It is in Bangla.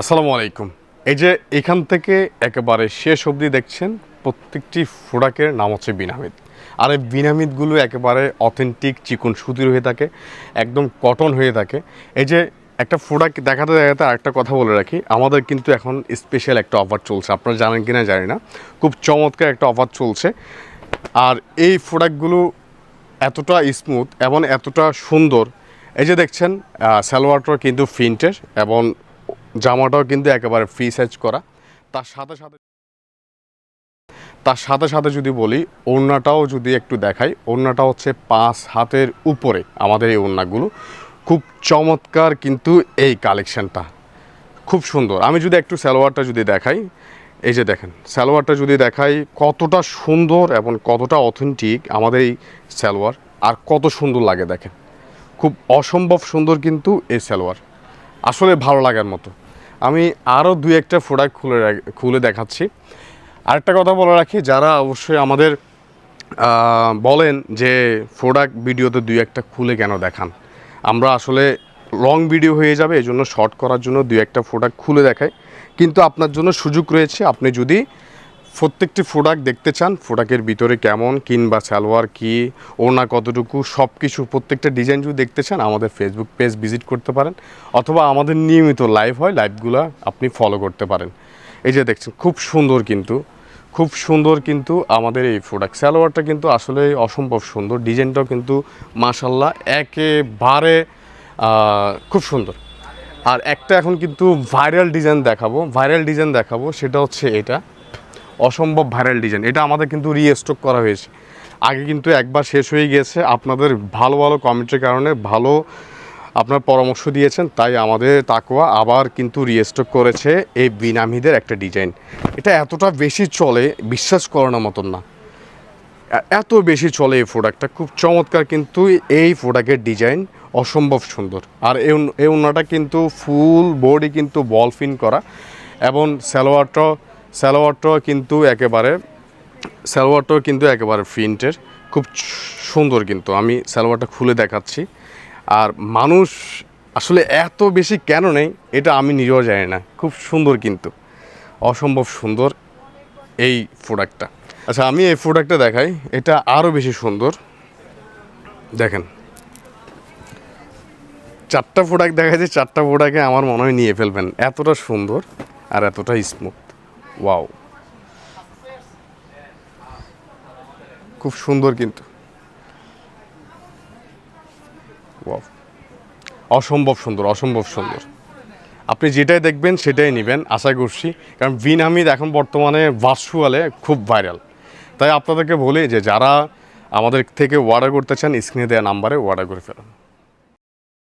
আসসালামু আলাইকুম। এই যে এখান থেকে একেবারে শেষ অবধি দেখছেন প্রত্যেকটি প্রোডাক্টের নাম হচ্ছে বিনামিদ। আর এই বিনামিদগুলো একেবারে অথেন্টিক চিকন সুতির হয়ে থাকে, একদম কটন হয়ে থাকে। এই যে একটা প্রোডাক্ট দেখাতে দেখাতে আরেকটা কথা বলে রাখি, আমাদের কিন্তু এখন স্পেশাল একটা অফার চলছে। আপনারা জানেন কি না জানি না, খুব চমৎকার একটা অফার চলছে। আর এই প্রোডাক্টগুলো এতটা স্মুথ এবং এতটা সুন্দর। এই যে দেখছেন সালোয়ারটাও কিন্তু প্রিন্টের এবং জামাটাও কিন্তু একেবারে ফ্রি সাইজ করা। তার সাথে সাথে তার সাথে সাথে যদি বলি, ওড়নাটাও যদি একটু দেখাই, ওড়নাটা হচ্ছে পাঁচ হাতের উপরে আমাদের এই ওড়নাগুলো। খুব চমৎকার কিন্তু এই কালেকশনটা। খুব সুন্দর। আমি যদি একটু সালোয়ারটা যদি দেখাই, এই যে দেখেন, সালোয়ারটা যদি দেখাই, কতটা সুন্দর এবং কতটা অথেন্টিক আমাদের এই সালোয়ার, আর কত সুন্দর লাগে দেখেন। খুব অসম্ভব সুন্দর কিন্তু এই সালোয়ার। আসলে ভালো লাগার মতো। আমি আরও দু একটা প্রোডাক্ট খুলে খুলে দেখাচ্ছি। আরেকটা কথা বলে রাখি, যারা অবশ্যই আমাদের বলেন যে প্রোডাক্ট ভিডিওতে দুই একটা খুলে কেন দেখান? আমরা আসলে লং ভিডিও হয়ে যাবে এই জন্য শর্ট করার জন্য দুই একটা প্রোডাক্ট খুলে দেখাই। কিন্তু আপনার জন্য সুযোগ রয়েছে, আপনি যদি প্রত্যেকটি প্রোডাক্ট দেখতে চান প্রোডাক্টের ভিতরে কেমন কিংবা সালোয়ার কি ওনা কতটুকু সব কিছু প্রত্যেকটা ডিজাইন যদি দেখতে চান, আমাদের ফেসবুক পেজ ভিজিট করতে পারেন, অথবা আমাদের নিয়মিত লাইভ হয় লাইভগুলো আপনি ফলো করতে পারেন। এই যে দেখছেন, খুব সুন্দর কিন্তু, খুব সুন্দর কিন্তু আমাদের এই প্রোডাক্ট সালোয়ারটা কিন্তু আসলে অসম্ভব সুন্দর, ডিজাইনটাও কিন্তু মাশাল্লাহ একেবারে খুব সুন্দর। আর একটা এখন কিন্তু ভাইরাল ডিজাইন দেখাবো ভাইরাল ডিজাইন দেখাবো, সেটা হচ্ছে এটা। অসম্ভব ভাইরাল ডিজাইন এটা আমাদের কিন্তু রিস্টক করা হয়েছে। আগে কিন্তু একবার শেষ হয়ে গিয়েছে আপনাদের ভালো ভালো কমেন্টের কারণে ভালো আপনার পরামর্শ দিয়েছেন, তাই আমাদের তাকোয়া আবার কিন্তু রিস্টক করেছে এই বিনামিদের একটা ডিজাইন এটা এতটা বেশি চলে, বিশ্বাস করানোর মতন না। এত বেশি চলে এই প্রোডাক্টটা খুব চমৎকার কিন্তু এই প্রোডাক্টের ডিজাইন অসম্ভব সুন্দর। আর এই উন্নাটা কিন্তু ফুল বডি কিন্তু বল ফিন করা এবং সালোয়ারটাও সালোয়ারটাও কিন্তু একেবারে, সালোয়ারটাও কিন্তু একেবারে প্রিন্টের, খুব সুন্দর কিন্তু। আমি সালোয়ারটা খুলে দেখাচ্ছি। আর মানুষ আসলে এত বেশি কেন নেই, এটা আমি নিজেও জানি না। খুব সুন্দর কিন্তু। অসম্ভব সুন্দর এই প্রোডাক্টটা। আচ্ছা আমি এই প্রোডাক্টটা দেখাই। এটা আরও বেশি সুন্দর। দেখেন। চারটা প্রোডাক্ট, দেখা যায় চারটা প্রোডাক্টে আমার মনে হয় নিয়ে ফেলবেন। এতটা সুন্দর আর এতটা স্মুথ ওয়াও খুব সুন্দর কিন্তু। ওয়াও অসম্ভব সুন্দর অসম্ভব সুন্দর। আপনি যেটাই দেখবেন সেটাই নেবেন আশা করছি। কারণ বিন হামিদ এখন বর্তমানে ভার্চুয়ালে খুব ভাইরাল। তাই আপনাদেরকে বলি যে যারা আমাদের থেকে অর্ডার করতে চান স্ক্রিনে দেওয়া নাম্বারে অর্ডার করে ফেলুন।